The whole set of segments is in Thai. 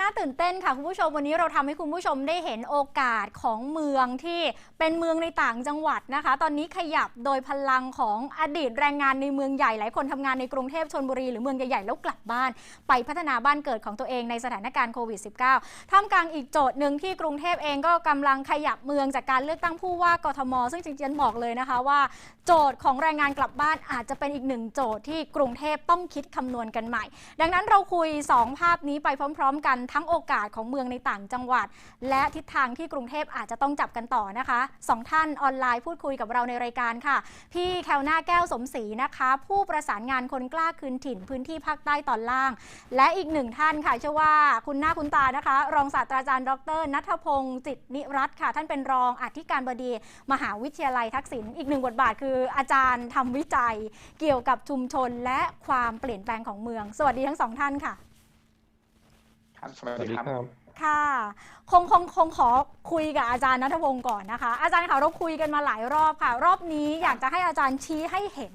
น่าตื่นเต้นค่ะคุณผู้ชมวันนี้เราทำให้คุณผู้ชมได้เห็นโอกาสของเมืองที่เป็นเมืองในต่างจังหวัดนะคะ ตอนนี้ขยับโดยพลังของอดีตแรงงานในเมืองใหญ่หลายคนทำงานในกรุงเทพชนบุรีหรือเมืองใหญ่ๆแล้วกลับบ้าน ไปพัฒนาบ้านเกิดของตัวเองในสถานการณ์โควิด -19 ท่ามกลางอีกโจทย์หนึ่งที่กรุงเทพเองก็กำลังขยับเมืองจากการเลือกตั้งผู้ว่ากทม ซึ่งจริงๆบอกเลยนะคะว่า โจทย์ของแรงงานกลับบ้านอาจจะเป็นอีกหนึ่งโจทย์ที่กรุงเทพต้องคิดคำนวณกันใหม่ ดังนั้นเราคุย 2 ภาพนี้ไปพร้อม ๆ กันทั้งโอกาสของเมืองในต่างจังหวัด และทิศทางที่กรุงเทพอาจจะต้องจับกันต่อนะคะสองท่านออนไลน์พูดคุยกับเราในรายการค่ะ พี่แคลหน้าแก้วสมศรีนะคะ ผู้ประสานงานคนกล้าคืนถิ่นพื้นที่ภาคใต้ตอนล่าง และอีกหนึ่งท่านค่ะเชื่อว่าคุณหน้าคุณตานะคะ รองศาสตราจารย์ดรนัทพงศ์จิตนิรัตค่ะ ท่านเป็นรองอธิการบดีมหาวิทยาลัยทักษิณอีกหนึ่งบทบาทคืออาจารย์ทำวิจัย เกี่ยวกับชุมชนและความเปลี่ยนแปลงของเมือง สวัสดีทั้งสองท่านค่ะ ครับสสวัวัสสดีดีครับครับ ค่ะคงคงคงขอคุยกับอาจารย์นัทพงศ์ก่อนนะคะ อาจารย์ค่ะเราคุยกันมาหลายรอบค่ะ รอบนี้อยากจะให้อาจารย์ชี้ให้เห็น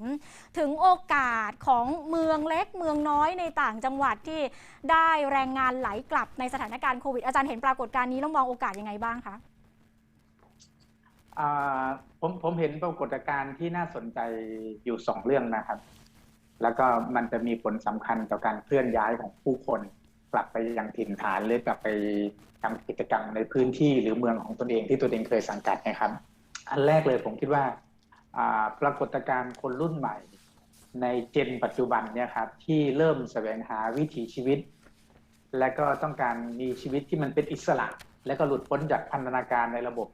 ถึงโอกาสของเมืองเล็กเมืองน้อยในต่างจังหวัดที่ได้แรงงานไหลกลับในสถานการณ์โควิดอาจารย์เห็นปรากฏการณ์นี้แล้วมองโอกาสยังไงบ้างคะอ่าผมผมเห็นปรากฏการณ์ที่น่าสนใจอยู่สองเรื่องนะครับ แล้วก็มันจะมีผลสำคัญต่อการเคลื่อนย้ายของผู้คน กลับไปยังถิ่นฐานหรือกลับไปทำกิจกรรมในพื้นที่หรือเมืองของตนเองที่ตัวเองเคยสังกัดนะครับ อันแรกเลยผมคิดว่าอ่าปรากฏการณ์คนรุ่นใหม่ ในเจนปัจจุบันเนี่ยครับที่เริ่มแสวงหาวิถีชีวิต และก็ต้องการมีชีวิตที่มันเป็นอิสระ และก็หลุดพ้นจากพันธนาการในระบบ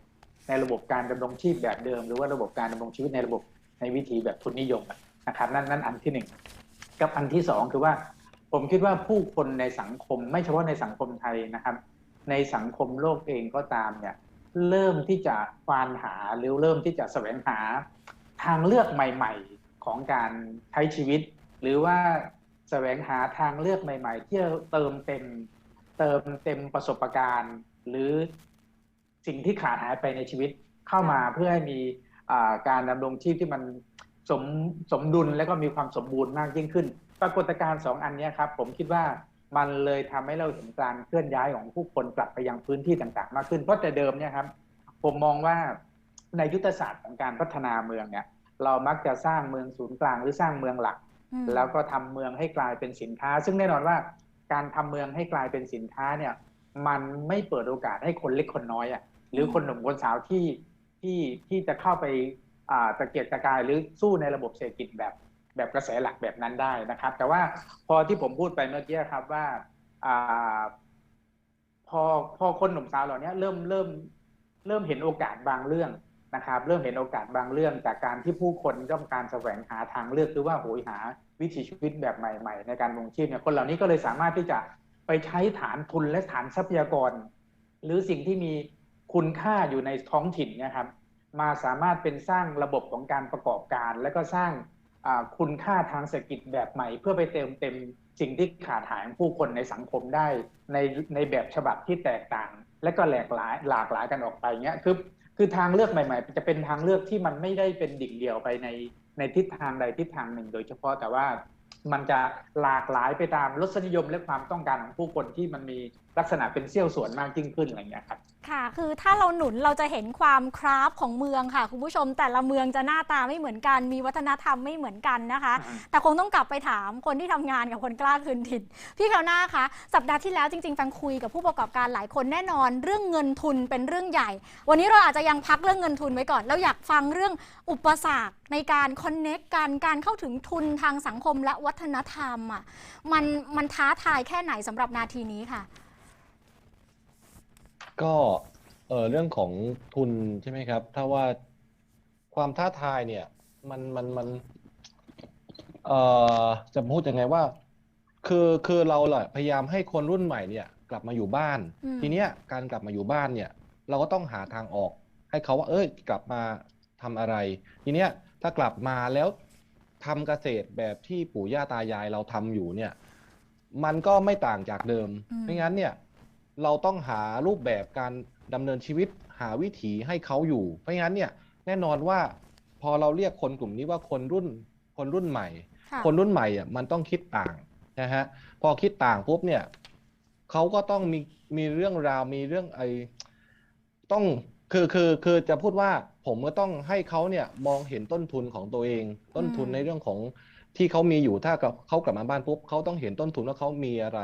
ในระบบการดำรงชีพแบบเดิม หรือว่าระบบการดำรงชีวิตในระบบในวิถีแบบทุนนิยมนะครับ นั่นนั่นอันที่หนึ่งกับอันที่สองคือว่า ผมคิดว่าผู้คนในสังคม ไม่เฉพาะในสังคมไทยนะครับ ในสังคมโลกเองก็ตามเนี่ยเริ่มที่จะควานหาหรือเริ่มที่จะแสวงหาทางเลือกใหม่ ๆของการใช้ชีวิต หรือว่าแสวงหาทางเลือกใหม่ ๆ ที่จะเติมเต็มเติมเต็มประสบการณ์ หรือสิ่งที่ขาดหายไปในชีวิตเข้ามาเพื่อให้มีการดำรงชีพที่มันสมสมดุลและก็มีความสมบูรณ์มากยิ่งขึ้น ปรากฏการณ์สองอันเนี้ยครับผมคิดว่ามันเลยทำให้เราเห็นการเคลื่อนย้ายของผู้คนกลับไปยังพื้นที่ต่างๆ มากขึ้นเพราะแต่เดิมเนี่ยครับผมมองว่าในยุทธศาสตร์ของการพัฒนาเมืองเนี่ย เรามักจะสร้างเมืองศูนย์กลางหรือสร้างเมืองหลักอืมแล้วก็ทำเมืองให้กลายเป็นสินค้า ซึ่งแน่นอนว่าการทำเมืองให้กลายเป็นสินค้าเนี่ย มันไม่เปิดโอกาสให้คนเล็กคนน้อยอะหรือคนหนุ่มคนสาวที่ที่ที่จะเข้าไปอ่าตะเกียกตะกายหรือสู้ในระบบเศรษฐกิจแบบ แบบกระแสหลักแบบนั้นได้นะครับ แต่ว่าพอที่ผมพูดไปเมื่อกี้ครับว่าอพอพอคนหนุ่มสาวเหล่านี้เริ่มเริ่มเริ่มเห็นโอกาสบางเรื่องนะครับ เริ่มเห็นโอกาสบางเรื่องจากการที่ผู้คนต้องการแสวงหาทางเลือกหรือว่าโหยหาวิถีชีวิตแบบใหม่ ๆ ในการดำรงชีพเนี่ยคนเหล่านี้ก็เลยสามารถที่จะไปใช้ฐานทุนและฐานทรัพยากร หรือสิ่งที่มีคุณค่าอยู่ในท้องถิ่นนะครับ มาสามารถเป็นสร้างระบบของการประกอบการ และก็สร้าง คุณค่าทางเศรษฐกิจแบบใหม่ เพื่อไปเติมเต็มสิ่งที่ขาดหายของผู้คนในสังคมได้ ในในแบบฉบับที่แตกต่าง และก็หลากหลายหลากหลายกันออกไปเงี้ยคือคือทางเลือกใหม่ ๆ จะเป็นทางเลือกที่มันไม่ได้เป็นดิ่งเดียวไปในในทิศทางใดทิศทางหนึ่ง โดยเฉพาะแต่ว่ามันจะหลากหลายไปตามรสนิยมและความต้องการของผู้คนที่มันมีลักษณะเป็นเสี้ยวส่วนมากยิ่งขึ้นอะไรเงี้ยครับ ค่ะ คือถ้าเราหนุนเราจะเห็นความคราฟของเมืองค่ะ คุณผู้ชมแต่ละเมืองจะหน้าตาไม่เหมือนกัน มีวัฒนธรรมไม่เหมือนกันนะคะอืมแต่คงต้องกลับไปถามคนที่ทำงานกับคนกล้าคืนถิ่นพี่แคลหน้าคะสัปดาห์ที่แล้วจริงๆแฟงคุยกับผู้ประกอบการหลายคนแน่นอน เรื่องเงินทุนเป็นเรื่องใหญ่ วันนี้เราอาจจะยังพักเรื่องเงินทุนไว้ก่อน แล้วอยากฟังเรื่องอุปสรรคในการคอนเน็กกันการเข้าถึงทุนทางสังคมและวัฒนธรรมอะมันมันท้าทายแค่ไหนสำหรับนาทีนี้ค่ะ ก็เออเรื่องของทุนใช่ไหมครับ ถ้าว่าความท้าทายเนี่ย มันมันมันเอ่อจะพูดยังไงว่า คือคือเราแหละพยายามให้คนรุ่นใหม่เนี่ย กลับมาอยู่บ้าน อืม ทีเนี้ยการกลับมาอยู่บ้านเนี่ย เราก็ต้องหาทางออก ให้เขาว่า เอ้ย กลับมาทำอะไร ทีเนี้ยถ้ากลับมาแล้วทำเกษตรแบบที่ปู่ย่าตายายเราทำอยู่เนี่ย มันก็ไม่ต่างจากเดิมอืม ไม่งั้นเนี่ย เราต้องหารูปแบบการดำเนินชีวิตหาวิถีให้เขาอยู่ เพราะงั้นเนี่ยแน่นอนว่าพอเราเรียกคนกลุ่มนี้ว่าคนรุ่นคนรุ่นใหม่ค่ะคนรุ่นใหม่อะมันต้องคิดต่างนะฮะพอคิดต่างปุ๊บเนี่ยเขาก็ต้องมีมีเรื่องราวมีเรื่องไอต้องคือคือคือจะพูดว่าผมก็ต้องให้เขาเนี่ยมองเห็นต้นทุนของตัวเอง ต้นทุนอืมในเรื่องของที่เขามีอยู่ถ้ากับเขากลับมาบ้านปุ๊บเขาต้องเห็นต้นทุนว่าเขามีอะไร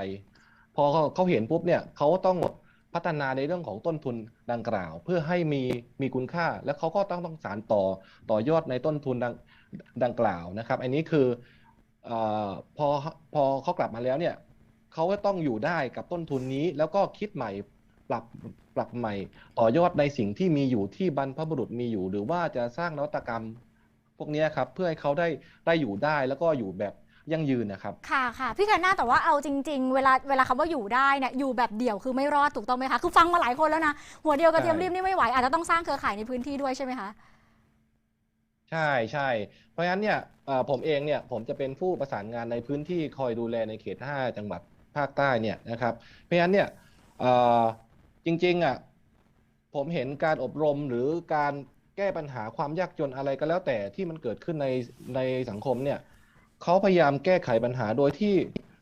พอเขาเขาเห็นปุ๊บเนี่ยเขาต้องพัฒนาในเรื่องของต้นทุนดังกล่าว เพื่อให้มีมีคุณค่า และเขาก็ต้องต้องสานต่อต่อยอดในต้นทุนดังดังกล่าวนะครับ อันนี้คืออพอพอเขากลับมาแล้วเนี่ยเขาก็ต้องอยู่ได้กับต้นทุนนี้ แล้วก็คิดใหม่ปรับปรับใหม่ ต่อยอดในสิ่งที่มีอยู่ที่บรรพบุรุษมีอยู่ หรือว่าจะสร้างนวัตกรรม พวกนี้ครับเพื่อให้เขาได้ได้อยู่ได้แล้วก็อยู่แบบ ยั่งยืนนะครับ ค่ะค่ะพี่แคนนาแต่ว่าเอาจริง ๆ เวลาเวลาคำว่าอยู่ได้เนี่ยอยู่แบบเดี่ยวคือไม่รอดถูกต้องไหมคะคือฟังมาหลายคนแล้วนะหัวเดียวกระเทียมใช่รีบนี่ไม่ไหวอาจจะต้องสร้างเครือข่ายในพื้นที่ด้วยใช่ไหมคะใช่ใช่เพราะฉะนั้นเนี่ยเอ่อผมเองเนี่ยผมจะเป็นผู้ประสานงานในพื้นที่คอยดูแลในเขต 5 จังหวัดภาคใต้เนี่ยนะครับ เพราะฉะนั้นเนี่ยเอ่อจริงๆอะผมเห็นการอบรมหรือการแก้ปัญหาความยากจนอะไรก็แล้วแต่ที่มันเกิดขึ้นในในสังคมเนี่ย เขาพยายามแก้ไขปัญหาโดยที่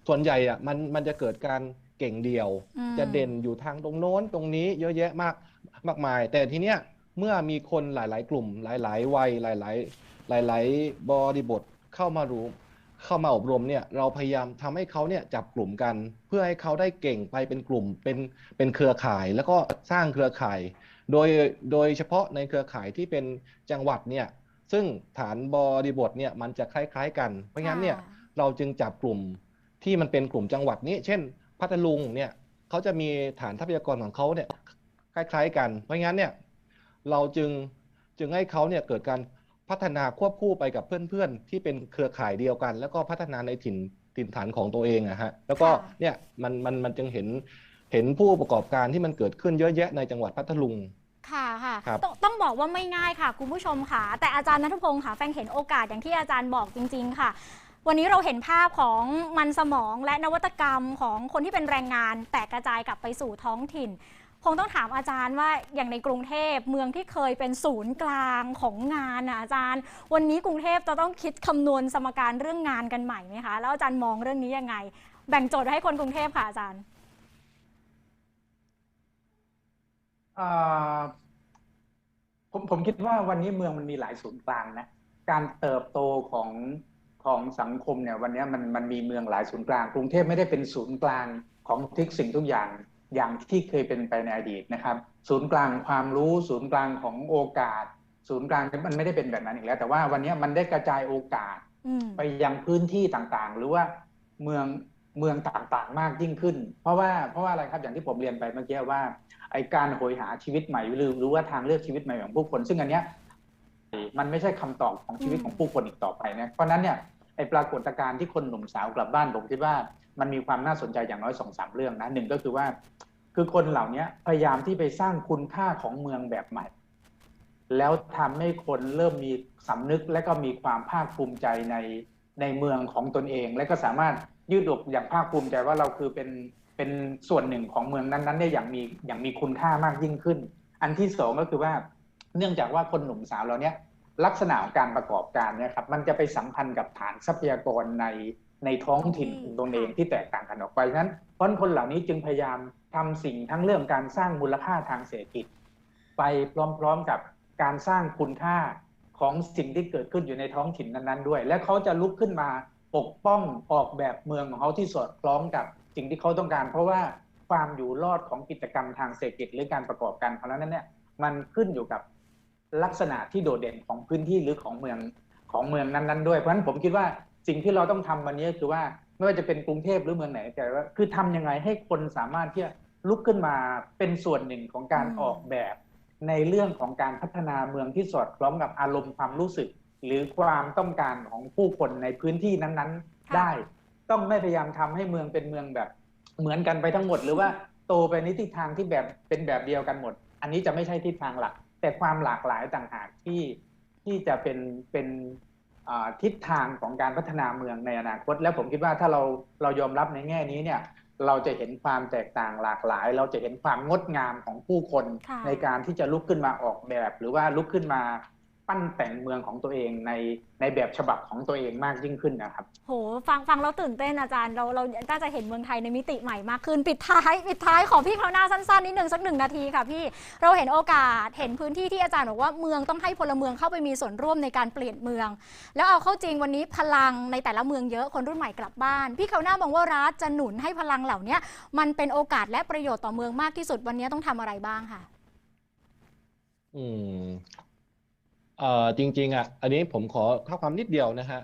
ส่วนใหญ่อะมันมันจะเกิดการเก่งเดียวอืมจะเด่นอยู่ทางตรงโน้นตรงนี้เยอะแยะมากมากมาย แต่ทีเนี้ยเมื่อมีคนหลาย ๆ กลุ่ม หลาย ๆ วัยหลาย ๆ หลาย ๆ บริบทเข้ามารู้เข้ามาอบรมเนี่ยเราพยายามทำให้เขาเนี่ยจับกลุ่มกัน เพื่อให้เขาได้เก่งไปเป็นกลุ่มเป็นเป็นเครือข่าย แล้วก็สร้างเครือข่าย โดยโดยเฉพาะในเครือข่ายที่เป็นจังหวัดเนี่ย ซึ่งฐานบริบทเนี่ยมันจะคล้าย ๆ กัน เพราะงั้นเนี่ยค่ะเราจึงจับกลุ่มที่มันเป็นกลุ่มจังหวัดนี้ เช่น พัทลุงเนี่ยเขาจะมีฐานทรัพยากรของเขาเนี่ยคล้าย ๆ กัน เพราะงั้นเนี่ยเราจึงจึงให้เขาเนี่ยเกิดการพัฒนาควบคู่ไปกับเพื่อนๆ ที่เป็นเครือข่ายเดียวกัน แล้วก็พัฒนาในถิ่นถิ่นฐานของตัวเองอะฮะแล้วก็ค่ะเนี่ยมันมันมันจึงเห็นเห็นผู้ประกอบการที่มันเกิดขึ้นเยอะแยะในจังหวัดพัทลุง ค่ะค่ะครับต้องต้องบอกว่าไม่ง่ายค่ะ คุณผู้ชมค่ะ แต่อาจารย์นัทพงศ์ค่ะแฟงเห็นโอกาสอย่างที่อาจารย์บอกจริง ๆ ค่ะ วันนี้เราเห็นภาพของมันสมองและนวัตกรรมของคนที่เป็นแรงงาน แตกกระจายกลับไปสู่ท้องถิ่น คงต้องถามอาจารย์ว่าอย่างในกรุงเทพเมืองที่เคยเป็นศูนย์กลางของงานนะอาจารย์ วันนี้กรุงเทพจะต้องคิดคำนวณสมการเรื่องงานกันใหม่ไหมคะแล้วอาจารย์มองเรื่องนี้ยังไง แบ่งโจทย์ไว้ให้คนกรุงเทพค่ะอาจารย์ เอ่อ ผมผมคิดว่าวันนี้เมืองมันมีหลายศูนย์กลางนะการเติบโตของของสังคมเนี่ยวันนี้มันมันมีเมืองหลายศูนย์กลาง กรุงเทพไม่ได้เป็นศูนย์กลางของทุกสิ่งทุกอย่างอย่างที่เคยเป็นไปในอดีตนะครับ ศูนย์กลางความรู้ศูนย์กลางของโอกาส ศูนย์กลางมันไม่ได้เป็นแบบนั้นอีกแล้ว แต่ว่าวันนี้มันได้กระจายโอกาสอืมไปยังพื้นที่ต่างๆ หรือว่าเมือง เมืองต่างๆ มากยิ่งขึ้น เพราะว่าเพราะว่าอะไรครับอย่างที่ผมเรียนไปเมื่อกี้ว่าไอการโหยหาชีวิตใหม่หรือรือว่าทางเลือกชีวิตใหม่ของผู้คน ซึ่งอันเนี้ยมันไม่ใช่คำตอบของชีวิตของผู้คนอีกต่อไปนะเพราะฉะนั้นเนี่ยไอปรากฏการณ์ที่คนหนุ่มสาวกลับบ้านผมคิดว่ามันมีความน่าสนใจอย่างน้อยสองสามเรื่องนะหนึ่งก็คือว่า คือคนเหล่านี้พยายามที่ไปสร้างคุณค่าของเมืองแบบใหม่ แล้วทำให้คนเริ่มมีสำนึกและก็มีความภาคภูมิใจในในเมืองของตนเอง และก็สามารถ ยืดอกอย่างภาคภูมิใจว่าเราคือเป็นเป็นส่วนหนึ่งของเมืองนั้นๆได้อย่างมีอย่างมีคุณค่ามากยิ่งขึ้น อันที่สองก็คือว่าเนื่องจากว่าคนหนุ่มสาวเราเนี้ยลักษณะของการประกอบการเนี่ยครับมันจะไปสัมพันธ์กับฐานทรัพยากรในในท้องถิ่นของตนเองที่แตกต่างกันออกไปฉะนั้นเพราะฉะนั้นคนเหล่านี้จึงพยายามทำสิ่งทั้งเรื่องการสร้างมูลค่าทางเศรษฐกิจ ไปพร้อมๆกับการสร้างคุณค่าของสิ่งที่เกิดขึ้นอยู่ในท้องถิ่นนั้นๆด้วย และเขาจะลุกขึ้นมา ปกป้องออกแบบเมืองของเขาที่สอดคล้องกับสิ่งที่เขาต้องการ เพราะว่าความอยู่รอดของกิจกรรมทางเศรษฐกิจหรือการประกอบการของนั้นเนี่ยมันขึ้นอยู่กับลักษณะที่โดดเด่นของพื้นที่หรือของเมืองของเมืองนั้นๆด้วยเพราะฉะนั้นผมคิดว่าสิ่งที่เราต้องทำวันนี้คือว่าไม่ว่าจะเป็นกรุงเทพหรือเมืองไหนแต่ว่าคือทำยังไงให้คนสามารถที่จะลุกขึ้นมาเป็นส่วนหนึ่งของการออกแบบ ในเรื่องของการพัฒนาเมืองที่สอดคล้องกับอารมณ์ความรู้สึก หรือความต้องการของผู้คนในพื้นที่นั้นๆค่ะได้ ต้องไม่พยายามทำให้เมืองเป็นเมืองแบบเหมือนกันไปทั้งหมด หรือว่าโตไปในทิศทางที่แบบเป็นแบบเดียวกันหมด อันนี้จะไม่ใช่ทิศทางหลัก แต่ความหลากหลายต่างหากที่ที่จะเป็นเป็นอ่าทิศทางของการพัฒนาเมืองในอนาคต แล้วผมคิดว่าถ้าเราเรายอมรับในแง่นี้เนี่ยเราจะเห็นความแตกต่างหลากหลาย เราจะเห็นความงดงามของผู้คนค่ะในการที่จะลุกขึ้นมาออกแบบ หรือว่าลุกขึ้นมา ปั้นแต่งเมืองของตัวเองในในแบบฉบับของตัวเองมากยิ่งขึ้นนะครับ โห ฟังฟังแล้วตื่นเต้นอาจารย์ เราเราน่าจะเห็นเมืองไทยในมิติใหม่มากขึ้น ปิดท้ายปิดท้ายขอพี่เขาวหน้าสั้นๆนิดหนึ่งสักหนึ่งนาทีค่ะพี่เราเห็นโอกาสเห็นพื้นที่ที่อาจารย์บอกว่าเมืองต้องให้พลเมืองเข้าไปมีส่วนร่วมในการเปลี่ยนเมือง แล้วเอาเข้าจริงวันนี้พลังในแต่ละเมืองเยอะคนรุ่นใหม่กลับบ้าน พี่เขาวหน้ามองว่ารัฐจะหนุนให้พลังเหล่านี้มันเป็นโอกาสและประโยชน์ต่อเมืองมากที่สุดวันนี้ต้องทำอะไรบ้างค่ะ อืม เอ่อจริงๆอะอันนี้ผมขอข้อความนิดเดียวนะฮะ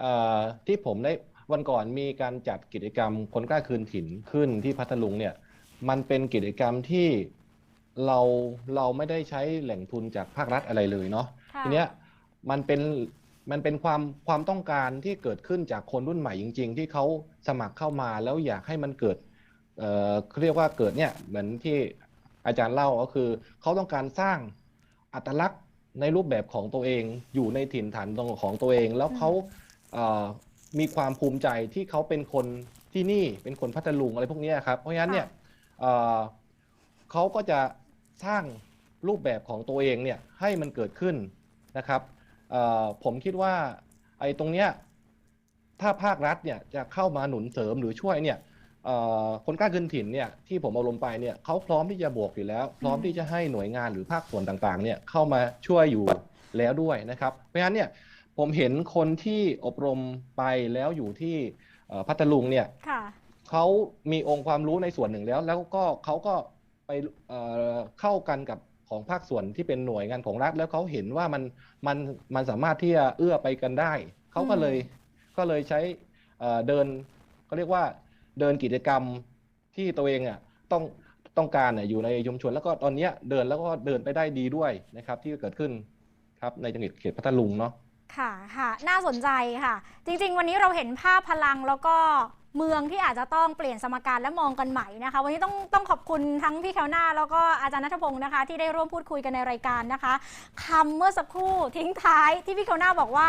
เอ่อที่ผมได้วันก่อนมีการจัดกิจกรรมคนกล้าคืนถิ่นขึ้นที่พัทลุงเนี่ย มันเป็นกิจกรรมที่เราเราไม่ได้ใช้แหล่งทุนจากภาครัฐอะไรเลยเนาะค่ะทีเนี้ยมันเป็นมันเป็นความความต้องการที่เกิดขึ้นจากคนรุ่นใหม่จริง ๆ ที่เขาสมัครเข้ามาแล้วอยากให้มันเกิดเอ่อเขาเรียกว่าเกิดเนี่ยเหมือนที่อาจารย์เล่าก็คือเขาต้องการสร้างอัตลักษณ์ ในรูปแบบของตัวเองอยู่ในถิ่นฐานตรงของตัวเอง แล้วเขาเอ่อมีความภูมิใจที่เขาเป็นคนที่นี่เป็นคนพัทลุงอะไรพวกเนี้ยครับ เพราะฉะนั้นเนี่ยเอ่อเขาก็จะสร้างรูปแบบของตัวเองเนี่ยให้มันเกิดขึ้นนะครับเอ่อผมคิดว่าไอ้ตรงเนี้ยถ้าภาครัฐเนี่ยจะเข้ามาหนุนเสริมหรือช่วยเนี่ยเอ่อ คนกล้าคืนถิ่นเนี่ยที่ผมเอาลงไปเนี่ยเขาพร้อมที่จะบวกอยู่แล้ว พร้อมที่จะให้หน่วยงานหรือภาคส่วนต่างๆเนี่ยเข้ามาช่วยอยู่แล้วด้วยนะครับ เพราะฉะนั้นเนี่ยผมเห็นคนที่อบรมไปแล้วอยู่ที่เอ่อพัทลุงเนี่ยค่ะเขามีองค์ความรู้ในส่วนหนึ่งแล้ว แล้วก็เขาก็ไปเอ่อเข้ากันกับของภาคส่วนที่เป็นหน่วยงานของรัฐ แล้วเขาเห็นว่ามันมันมันสามารถที่จะเอื้อไปกันได้ เขาก็เลยก็เลยใช้เอ่อเดินเขาเรียกว่า เดินกิจกรรมที่ตัวเองอะต้องต้องการเนี่ยอยู่ในชุมชนแล้วก็ตอนนี้เดินแล้วก็เดินไปได้ดีด้วยนะครับ ที่เกิดขึ้นครับในจังหวัดเขตพัทลุงเนาะค่ะค่ะ น่าสนใจค่ะ จริง ๆ วันนี้เราเห็นภาพพลังแล้วก็เมืองที่อาจจะต้องเปลี่ยนสมการและมองกันใหม่นะคะ วันนี้ต้องต้องขอบคุณทั้งพี่แคลหน้า แล้วก็อาจารย์นัทพงศ์นะคะ ที่ได้ร่วมพูดคุยกันในรายการนะคะคำเมื่อสักครู่ทิ้งท้ายที่พี่แคลหน้าบอกว่า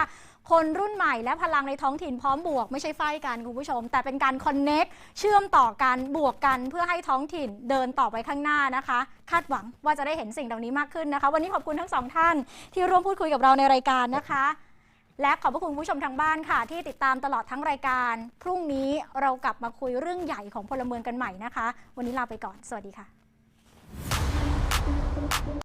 คนรุ่นใหม่และพลังในท้องถิ่นพร้อมบวกไม่ใช่ไฟกันคุณผู้ชม แต่เป็นการคอนเน็กเชื่อมต่อกันบวกกันเพื่อให้ท้องถิ่นเดินต่อไปข้างหน้านะคะ คาดหวังว่าจะได้เห็นสิ่งเหล่านี้มากขึ้นนะคะ วันนี้ขอบคุณทั้งสองท่านที่ร่วมพูดคุยกับเราในรายการนะคะและขอบพระคุณคุณผู้ชมทางบ้านค่ะ ที่ติดตามตลอดทั้งรายการ พรุ่งนี้เรากลับมาคุยเรื่องใหญ่ของพลเมืองกันใหม่นะคะ วันนี้ลาไปก่อน สวัสดีค่ะ